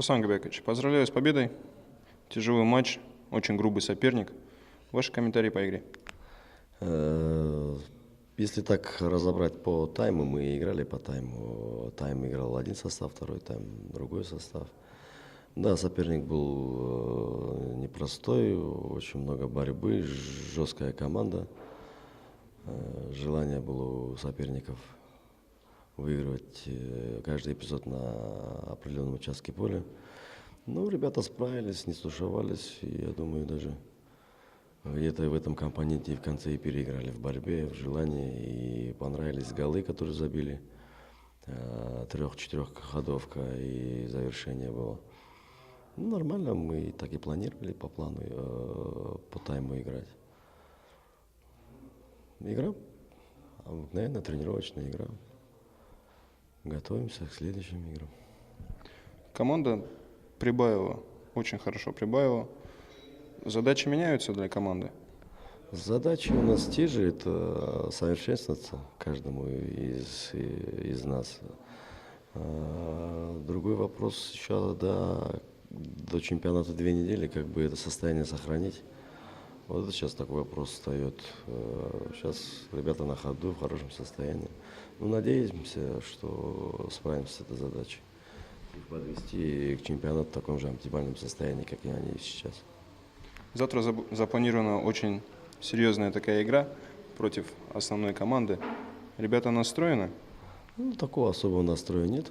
Руслан Габекович, поздравляю с победой. Тяжелый матч, очень грубый соперник. Ваши комментарии по игре? Э, Если так разобрать по тайму, мы играли по тайму. Тайм играл один состав, второй тайм другой состав. Да, соперник был э, непростой, очень много борьбы, жесткая команда. Э, Желание было у соперников выигрывать э, каждый эпизод на определенном участке поля. Ну, ребята справились, не стушевались, и я думаю, даже где-то в этом компоненте в конце и переиграли в борьбе, в желании, и понравились голы, которые забили. Трех-четырех ходовка и завершение было. Ну, нормально, мы так и планировали по плану, э, по тайму играть. Игра, наверное, тренировочная игра. Готовимся к следующим играм. Команда прибавила, очень хорошо прибавила. Задачи меняются для команды. Задачи у нас те же, это совершенствоваться каждому из, из нас. А, Другой вопрос еще до, до чемпионата две недели, как бы это состояние сохранить. Вот это сейчас такой вопрос встает. Э, Сейчас ребята на ходу, в хорошем состоянии. Ну, надеемся, что справимся с этой задачей. И подвести к чемпионату в таком же оптимальном состоянии, как и они сейчас. Завтра запланирована очень серьезная такая игра против основной команды. Ребята настроены. Ну, такого особого настроя нет.